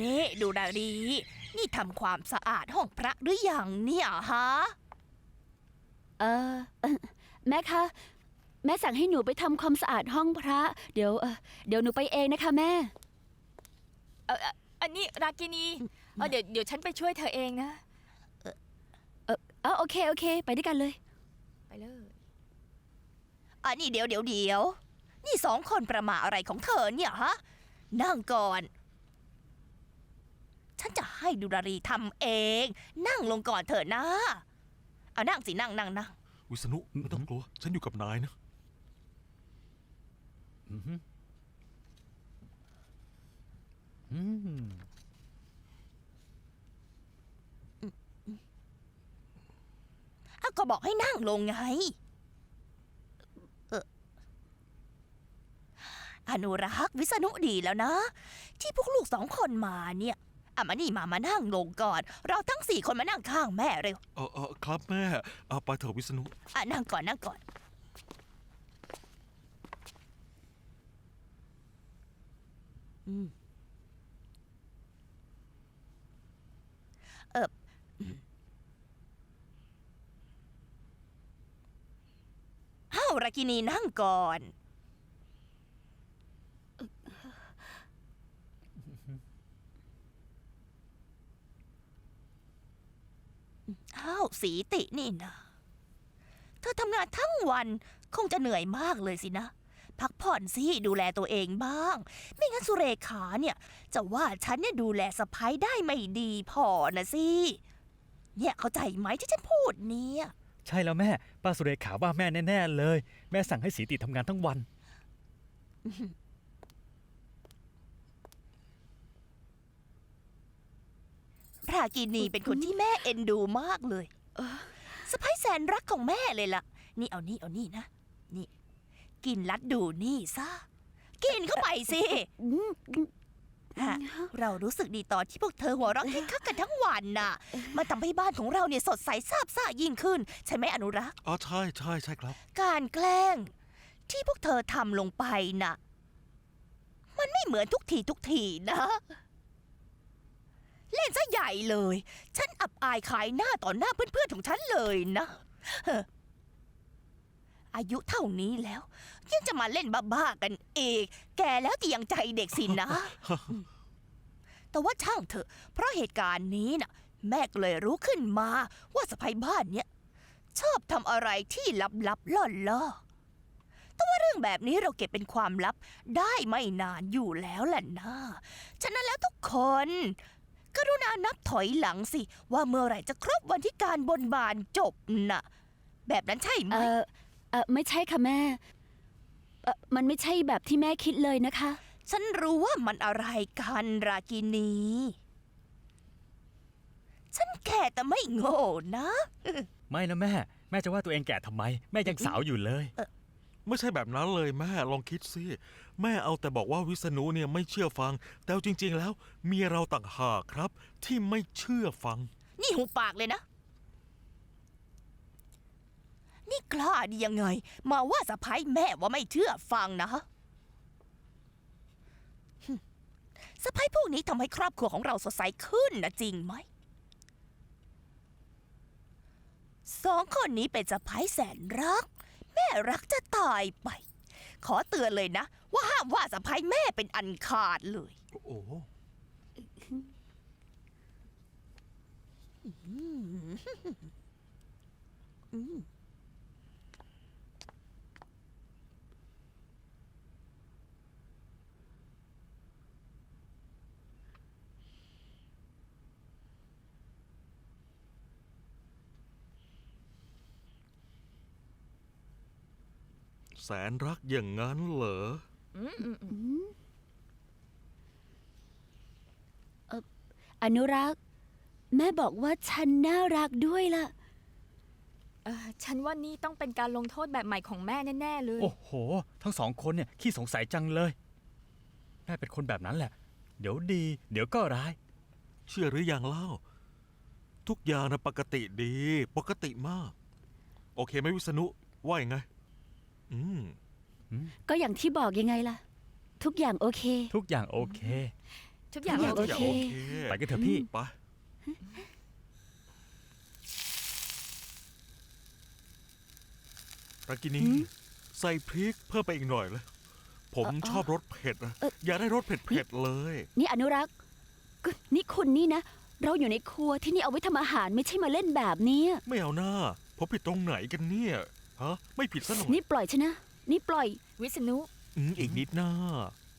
นี่ดูดารี นี่ทำความสะอาดห้องพระหรืออยังเนี่ยฮะ เออเอ่อแม่คะ แม่สั่งให้หนูไปทำความสะอาดห้องพระ เดี๋ยวเอ่อเดี๋ยวหนูไปเองนะคะแม่ เออเอ่ออันนี้รากินีเออเดี๋ยวเดี๋ยวฉันไปช่วยเธอเองนะ เออเอาโอเค โอเค ไปด้วยกันเลย ไปเลย อันนี้เดี๋ยวเดี๋ยวเดี๋ยว นี่สองคนประมาอะไรของเธอเนี่ยฮะ นั่งก่อน ฉันจะให้ดูดารีทำเอง นั่งลงก่อนเถอะนะ เอานั่งสินั่งนั่งนั่งวิษณุไม่ต้องกลัว ฉันอยู่กับนายนะ อือหืออืมอ้าวก็บอกให้นั่งลงไง เอออนุรักษ์วิษณุดีแล้วนะ ที่พวกลูกสองคนมาเนี่ย อะมานี่มามานั่งลงก่อน เราทั้งสี่คนมานั่งข้างแม่เร็วเออเออครับแม่เอาไปเถอะวิษณุอะนั่งก่อนนั่งก่อน อืม เอออืมเฮ้ารากินีนั่งก่อน อ้าว สีตินี่นะเธอทำงานทั้งวันคงจะเหนื่อยมากเลยสินะ พักผ่อนสิดูแลตัวเองบ้าง ไม่งั้นสุเรขาเนี่ย จะว่าฉันเนี่ยดูแลสะพ้ายได้ไม่ดีพอนะสิเนี่ยเข้าใจไหมที่ฉันพูดเนี่ย ใช่แล้วแม่ ป้าสุเรขาว่าแม่แน่ๆเลย แม่สั่งให้สีติทำงานทั้งวันรากินีเป็นคนที่แม่เอ็นดูมากเลย สะพ้ายแสนรักของแม่เลยล่ะ นี่เอานี่เอานี่นะ นี่ กินลัดดูนี่ซะ กินเข้าไปสิอืมอืมฮะเรารู้สึกดีตอนที่พวกเธอหัวเราะคิกคักกันทั้งวันน่ะ มาทำให้บ้านของเราเนี่ยสดใสซาบซ่ายิ่งขึ้น ใช่ไหมอนุรักษ์ อ๋อใช่ใช่ใช่ครับ การแกล้ง ที่พวกเธอทำลงไปน่ะ มันไม่เหมือนทุกทีทุกทีนะเล่ นซะใหญ่เลย ฉันอับอายขายหน้าต่อหน้าเพื่อนๆของฉันเลยนะเฮ้ออายุเท่านี้แล้ว ยังจะมาเล่นบ้าๆกันเองแกแล้วแต่ยังใจเด็กสินะ แต่ว่าช่างเถอะ เพราะเหตุการณ์นี้น่ะ แม่ก็เลยรู้ขึ้นมาว่าสะพายบ้านเนี่ยชอบทำอะไรที่ลับๆล่อๆแต่ว่าเรื่องแบบนี้เราเก็บเป็นความลับได้ไม่นานอยู่แล้วแหละนะ ฉะนั้นแล้วทุกคน กรุณานับถอยหลังสิ ว่าเมื่อไหร่จะครบวันที่การบนบานจบน่ะ แบบนั้นใช่ไหม เออเออไม่ใช่ค่ะแม่เออมันไม่ใช่แบบที่แม่คิดเลยนะคะ ฉันรู้ว่ามันอะไรกันรากินี ฉันแค่แต่ไม่โง่นะ ไม่นะแม่ แม่จะว่าตัวเองแก่ทำไม แม่ยังสาวอยู่เลย ไม่ใช่แบบนั้นเลยแม่ลองคิดสิแม่เอาแต่บอกว่าวิษณุเนี่ยไม่เชื่อฟัง แต่จริง ๆ แล้วเมียเราต่างหากครับ ที่ไม่เชื่อฟัง นี่หูปากเลยนะ นี่กล้าดียังไง มาว่าสะพ้ายแม่ว่าไม่เชื่อฟังนะสะพ้ายพวกนี้ทำให้ครอบครัวของเราสดใสขึ้นนะจริงไหมสองคนนี้เป็นสะพ้ายแสนรัก แม่รักจะตายไป ขอเตือนเลยนะ ว่าห้ามว่าสะพ้ายแม่เป็นอันขาดเลย โอ้โห แสนรักอย่างนั้นเหรออนุรักษ์ แม่บอกว่าฉันน่ารักด้วยล่ะ เออฉันว่านี่ต้องเป็นการลงโทษแบบใหม่ของแม่แน่ ๆ เลย โอ้โห ทั้งสองคนเนี่ยขี้สงสัยจังเลย แม่เป็นคนแบบนั้นแหละ เดี๋ยวดี เดี๋ยวก็ร้าย เชื่อหรือยังเล่า ทุกอย่างนะปกติดี ปกติมาก โอเคไหมวิษณุว่ายังไง อืมก็อย่างที่บอกยังไงล่ะ ทุกอย่างโอเค ทุกอย่างโอเค ทุกอย่างทุกอย่างโอทุกเคอย่างโอเค ไปกันเถอะพี่ ไปรากินีหืมใส่พริกเพิ่มไปอีกหน่อยเลยผมเอ่อชอบรสเผ็ดนะเอ่ออยากได้รสเผ็ดๆเลย นี่อนุรักษ์ก็นี่คุณนี่นะ เราอยู่ในครัวที่นี่เอาไว้ทำอาหารไม่ใช่มาเล่นแบบนี้ ไม่เอาหน้าผมผิดตรงไหนกันเนี่ย ฮะ ไม่ผิดซะหน่อยนี่ปล่อยฉันนะ นี่ปล่อย วิษณุอืมอีกนิดหน้า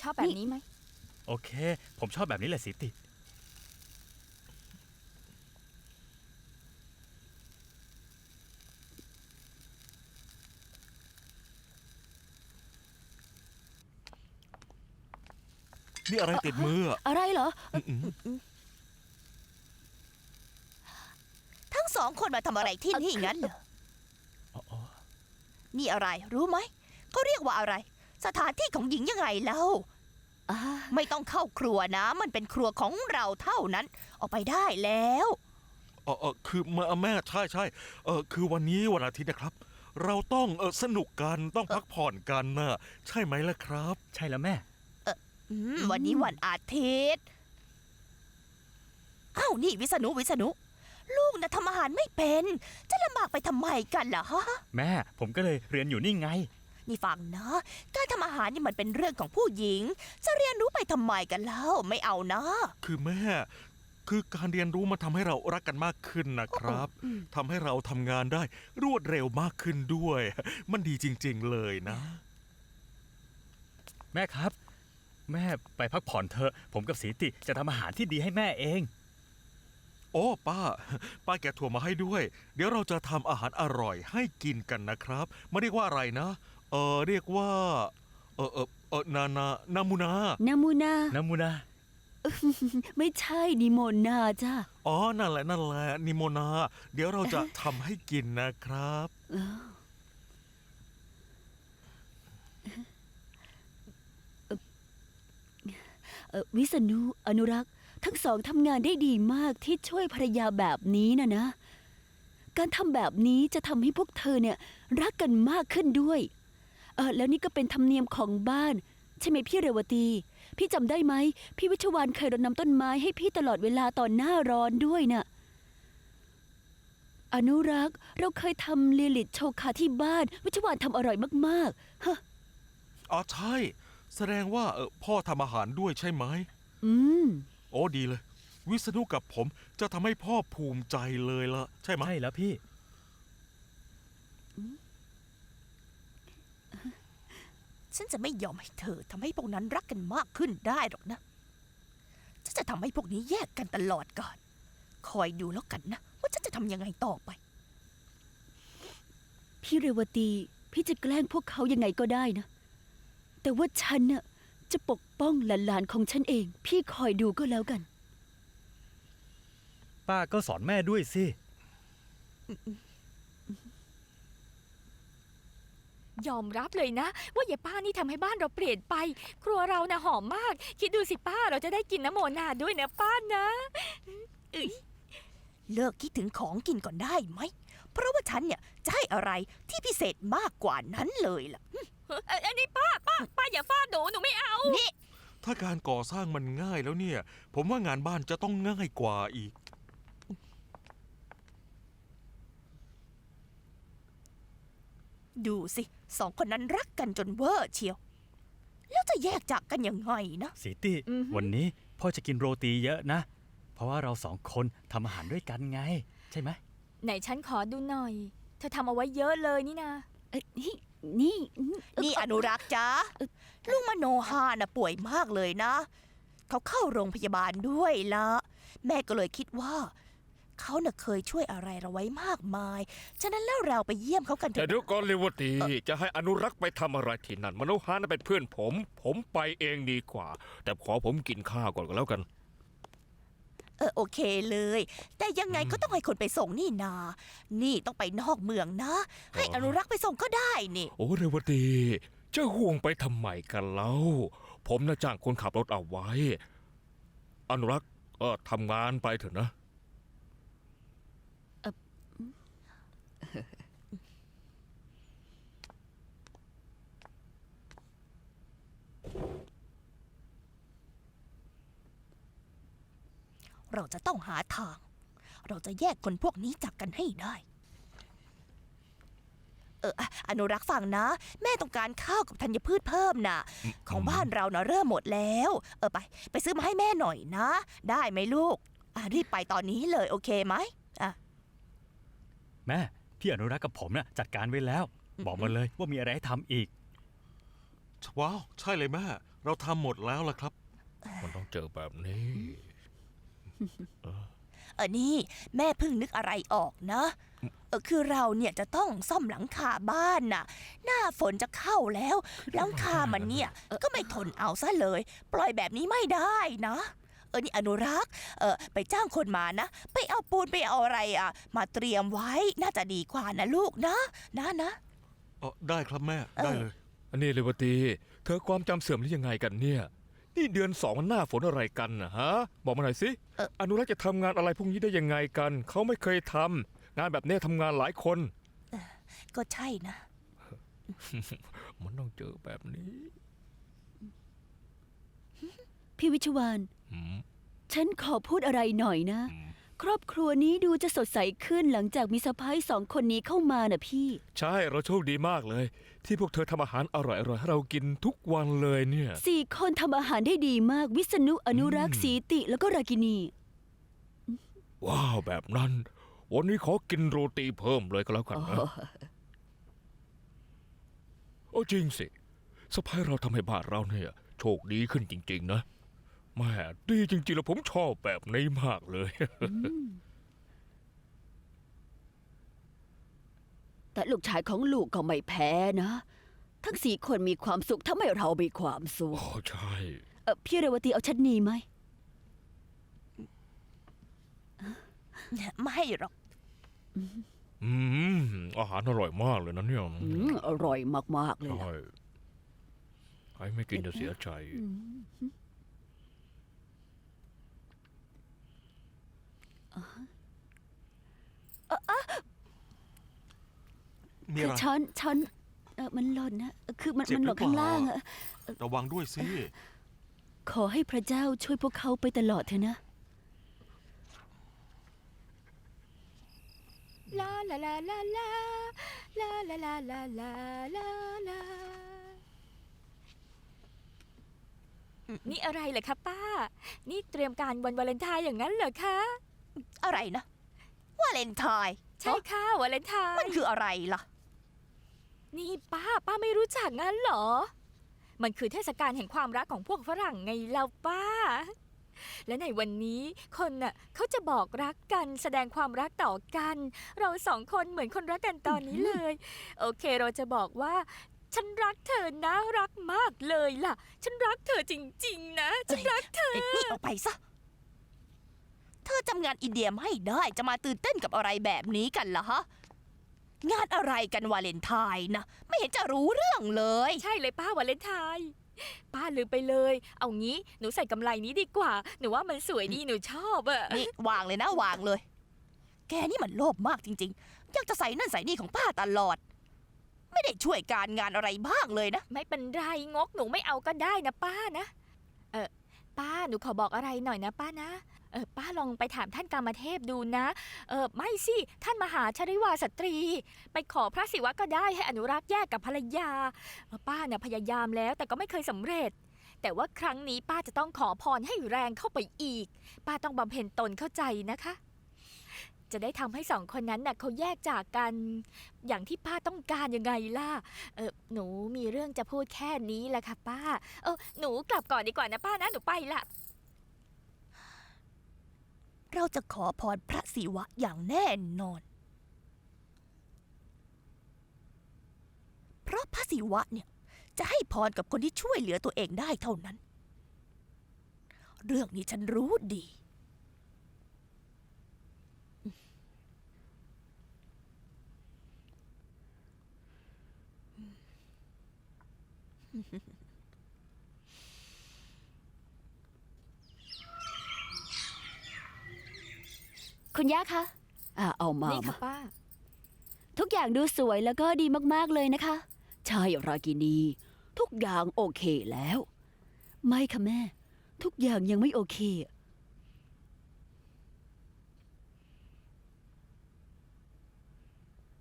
ชอบแบบนี้ไหม โอเค ผมชอบแบบนี้แหละสิติ นี่อะไรติดมืออะอะไรเหรอ อืมทั้งสองคนมาทำอะไรที่นี่งั้นเหรออ๋ออ๋อ นี่อะไรรู้ไหมเขาเรียกว่าอะไร สถานที่ของหญิงยังไงเล่าอ่าไม่ต้องเข้าครัวนะ มันเป็นครัวของเราเท่านั้น ออกไปได้แล้วเออเออคือแม่แม่ใช่ใช่เออคือวันนี้วันอาทิตย์นะครับ เราต้องเออสนุกกันต้องพักผ่อนกันนะใช่ไหมล่ะครับ ใช่แล้วแม่อืมวันนี้วันอาทิตย์อ้าวนี่วิษณุวิษณุ ลูกนะทำอาหารไม่เป็น จะลำบากไปทำไมกันล่ะฮะ แม่ผมก็เลยเรียนอยู่นี่ไง นี่ฟังนะ การทำอาหารนี่มันเป็นเรื่องของผู้หญิง จะเรียนรู้ไปทำไมกันแล้วไม่เอานะ คือแม่ คือการเรียนรู้มาทำให้เรารักกันมากขึ้นนะครับอืมทำให้เราทำงานได้รวดเร็วมากขึ้นด้วย มันดีจริง ๆเลยนะ แม่ครับ แม่ไปพักผ่อนเถอะ ผมกับสีติจะทำอาหารที่ดีให้แม่เอง โอ้ป้า ป้าแกะถั่วมาให้ด้วย เดี๋ยวเราจะทำอาหารอร่อยให้กินกันนะครับมาเรียกว่าอะไรนะ เออเรียกว่า เออเออเออนานานามูนา นามูนา น้ำมูนา ไม่ใช่นิโมนาจ้าอ๋อ นั่นแหละ นั่นแหละ นิโมนา เดี๋ยวเราจะ ทำให้กินนะครับ เอ่อวิษณุอนุรักษ์ ทั้งสองทำงานได้ดีมากที่ช่วยภรรยาแบบนี้นะนะ การทำแบบนี้จะทำให้พวกเธอเนี่ยรักกันมากขึ้นด้วย เออแล้วนี่ก็เป็นธรรมเนียมของบ้าน ใช่ไหมพี่เรวตี พี่จำได้ไหม พี่วิชวานเคยรดน้ำต้นไม้ให้พี่ตลอดเวลาตอนหน้าร้อนด้วยน่ะอนุรักษ์เราเคยทำลิลิตโชคาที่บ้าน วิชวานทำอร่อยมากๆฮะอ๋อใช่ แสดงว่าเออพ่อทำอาหารด้วยใช่ไหม อืม โอ้ดีเลย วิษณุกับผมจะทำให้พ่อภูมิใจเลยละใช่ไหมใช่แล้วพี่ ฉันจะไม่ยอมให้เธอทำให้พวกนั้นรักกันมากขึ้นได้หรอกนะ ฉันจะทำให้พวกนี้แยกกันตลอดก่อน คอยดูแล้วกันนะ ว่าฉันจะทำยังไงต่อไป พี่เรวตี พี่จะแกล้งพวกเขายังไงก็ได้นะ แต่ว่าฉันน่ะ จะปกป้องหลานๆของฉันเอง พี่คอยดูก็แล้วกัน ป้าก็สอนแม่ด้วยสิ ยอมรับเลยนะ ว่ายายป้านี่ทำให้บ้านเราเปลี่ยนไป ครัวเรานะหอมมาก คิดดูสิป้าเราจะได้กินน้ำโมนาด้วยนะป้านะเอ้ยเลิกคิดถึงของกินก่อนได้ไหม เพราะว่าฉันเนี่ยจะให้อะไรที่พิเศษมากกว่านั้นเลยล่ะ เอ้ยอันนี้ป้าป้าป้าอย่าฟาดหนูหนูไม่เอานี่ถ้าการก่อสร้างมันง่ายแล้วเนี่ย ผมว่างานบ้านจะต้องง่ายกว่าอีก ดูสิสองคนนั้นรักกันจนเวอร์เชียว แล้วจะแยกจากกันยังไงนะ สีติอือหือวันนี้พ่อจะกินโรตีเยอะนะ เพราะว่าเราสองคนทำอาหารด้วยกันไง ใช่ไหม ไหนฉันขอดูหน่อย เธอทำเอาไว้เยอะเลยนี่นะ เอ้ย นี่นี่เนี่อนุรักษ์จ้าลุงมโนฮาน่ะป่วยมากเลยนะ เขาเข้าโรงพยาบาลด้วยละแม่ก็เลยคิดว่า เขาน่ะเคยช่วยอะไรเราไว้มากมาย ฉะนั้นแล้วเราไปเยี่ยมเขากันเถแต่อะ เดี๋ยวก่อนเลวตีจะให้อนุรักษ์ไปทำอะไรที่นั่นมโนฮานะเป็นเพื่อนผม ผมไปเองดีกว่า แต่ขอผมกินข้าวก่อนก็แล้วกัน เออโอเคเลย แต่ยังไงก็ต้องให้คนไปส่งนี่นา นี่ต้องไปนอกเมืองนะ ให้อนุรักษ์ไปส่งก็ได้นี่ โอ้เรวตี จะห่วงไปทำไมกันเล่า ผมน่ะจ้างคนขับรถเอาไว้ อนุรักษ์เออทำงานไปเถอะนะ เราจะต้องหาทาง เราจะแยกคนพวกนี้จากกันให้ได้ เอออะอนุรักษ์ฟังนะ แม่ต้องการข้าวกับธัญพืชเพิ่มนะของบ้านเรานะเริ่มหมดแล้ว เออไป ไปซื้อมาให้แม่หน่อยนะ ได้ไหมลูกอะรีบไปตอนนี้เลยโอเคไหมแม่ พี่อนุรักษ์กับผมน่ะจัดการไว้แล้ว บอกมาเลยว่ามีอะไรให้ทำอีก ว้าว ใช่เลยแม่ เราทำหมดแล้วล่ะครับ มันต้องเจอแบบนี้ เออนี่ แม่เพิ่งนึกอะไรออกนะเออคือเราเนี่ยจะต้องซ่อมหลังคาบ้านน่ะ หน้าฝนจะเข้าแล้ว หลังคามันเนี่ย ก็ไม่ทนเอาซะเลย ปล่อยแบบนี้ไม่ได้นะเออนี่อนุรักษ์ เออไปจ้างคนมานะ ไปเอาปูนไปเอาอะไรอะ มาเตรียมไว้น่าจะดีกว่านะลูกนะ นะนะเออได้ครับแม่เออได้เลย อันนี้เลยวตี เธอความจำเสื่อมหรือยังไงกันเนี่ย นี่เดือนสองมันหน้าฝนอะไรกันนะฮะ บอกมาหน่อยสิ อนุรักษ์จะทำงานอะไรพวกนี้ได้ยังไงกัน เขาไม่เคยทำงานแบบนี้ทำงานหลายคน ก็ใช่นะ มันต้องเจอแบบนี้ พี่วิชวานหืมฉันขอพูดอะไรหน่อยนะ อืม ครอบครัวนี้ดูจะสดใสขึ้นหลังจากมีสะพ้ายสองคนนี้เข้ามาน่ะพี่ ใช่เราโชคดีมากเลย ที่พวกเธอทำอาหารอร่อยๆให้เรากินทุกวันเลยเนี่ย สี่คนทำอาหารได้ดีมากวิษณุอนุรักษ์อืมสีติแล้วก็รากินี ว้าวแบบนั้น วันนี้ขอกินโรตีเพิ่มเลยก็แล้วกันนะโอ้จริงสิสะพ้ายเราทำให้บ้านเราเนี่ย โชคดีขึ้นจริง ๆ นะ แม่ดีจริงๆแล้วผมชอบแบบนี้มากเลย แต่ลูกชายของลูกก็ไม่แพ้นะ ทั้งสี่คนมีความสุขทำให้เรามีความสุข โอ้ใช่ เออพี่เรวตีเอาชัดนีไหม ไม่หรอก อืม อาหารอร่อยมากเลยนะเนี่ยอืม อร่อยมาก ๆ เลยใช่ล่ะใครไม่กินจะเสียใจ มีคืออะไรช้อนช้อนเออมันหล่นนะเออคือมันเจ็บมันหล่นหรือเปล่าข้างล่างอะ ระวังด้วยสิ ขอให้พระเจ้าช่วยพวกเขาไปตลอดเถอะนะ ลาลาลาลาลาลาลาลาลาลาลาลานี่อะไรเหรอคะป้า นี่เตรียมการวันวาเลนไทน์อย่างนั้นเหรอคะ อะไรนะวาเลนไทน์ใช่ค่ะวาเลนไทมันน์คืออะไรล่ะ นี่ป้าป้าไม่รู้จักงั้นเหรอ มันคือเทศกาลแห่งความรักของพวกฝรั่งไงเราป้า และในวันนี้คนน่ะเขาจะบอกรักกันแสดงความรักต่อกัน เราสองคนเหมือนคนรักกันตอนนี้เลย โอเคเราจะบอกว่า ฉันรักเธอนะรักมากเลยล่ะ ฉันรักเธอจริง ๆ นะ ฉันรักเธอเอ็นี่ออกไปซะ เธอจำงานอินเดียไม่ได้จะมาตื่นเต้นกับอะไรแบบนี้กันล่ะฮะ งานอะไรกันวาเลนไทน์นะ ไม่เห็นจะรู้เรื่องเลย ใช่เลยป้าวาเลนไทน์ป้าลืมไปเลย เอางี้หนูใส่กำไรนี้ดีกว่า หนูว่ามันสวยดีหนูชอบอะนี่ วางเลยนะวางเลย แกนี่มันโลภมากจริงๆ อยากจะใส่นั่นใส่นี่ของป้าตลอด ไม่ได้ช่วยการงานอะไรบ้างเลยนะ ไม่เป็นไรงกหนูไม่เอาก็ได้นะป้านะ เออป้าหนูขอบอกอะไรหน่อยนะป้านะ เออป้าลองไปถามท่านกามเทพดูนะ เออไม่สิ ท่านมหาชริวาสตรี ไปขอพระศิวะก็ได้ให้อนุรักษ์แยกกับภรรยา ป้าเนี่ยพยายามแล้วแต่ก็ไม่เคยสำเร็จ แต่ว่าครั้งนี้ป้าจะต้องขอพรให้แรงเข้าไปอีก ป้าต้องบำเพ็ญตนเข้าใจนะคะ จะได้ทำให้สองคนนั้นน่ะเขาแยกจากกัน อย่างที่ป้าต้องการยังไงล่ะ เออหนูมีเรื่องจะพูดแค่นี้แหละค่ะป้า เออหนูกลับก่อนดีกว่านะป้านะหนูไปละ เราจะขอพรพระศิวะอย่างแน่นอน เพราะพระศิวะเนี่ยจะให้พรกับคนที่ช่วยเหลือตัวเองได้เท่านั้น เรื่องนี้ฉันรู้ดี คุณย่าคะ อะเอามานี่ค่ะป้า ทุกอย่างดูสวยแล้วก็ดีมากๆเลยนะคะ ใช่รากินี ทุกอย่างโอเคแล้ว ไม่ค่ะแม่ ทุกอย่างยังไม่โอเค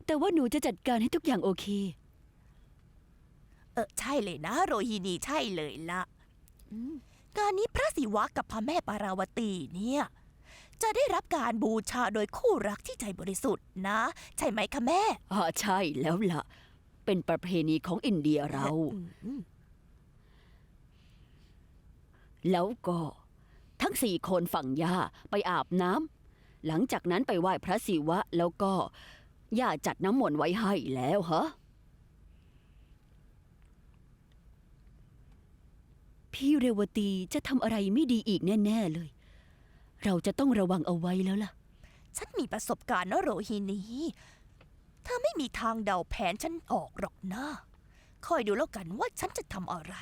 แต่ว่าหนูจะจัดการให้ทุกอย่างโอเค เออใช่เลยนะ โรฮินีใช่เลยละอืการนี้พระศิวะกับพระแม่ปาราวตีเนี่ย จะได้รับการบูชาโดยคู่รักที่ใจบริสุทธิ์นะ ใช่ไหมคะแม่ อ่าใช่แล้วล่ะ เป็นประเพณีของอินเดียเรา อืมแล้วก็ทั้งสี่คนฝั่งย่าไปอาบน้ำหลังจากนั้นไปไหว้พระศิวะแล้วก็ย่าจัดน้ำมนต์ไว้ให้แล้วฮะพี่เรวตีจะทำอะไรไม่ดีอีกแน่ ๆ เลย เราจะต้องระวังเอาไว้แล้วล่ะ ฉันมีประสบการณ์นะโรฮินีเธอไม่มีทางเดาแผนฉันออกหรอกนะ คอยดูแล้วกันว่าฉันจะทำอะไร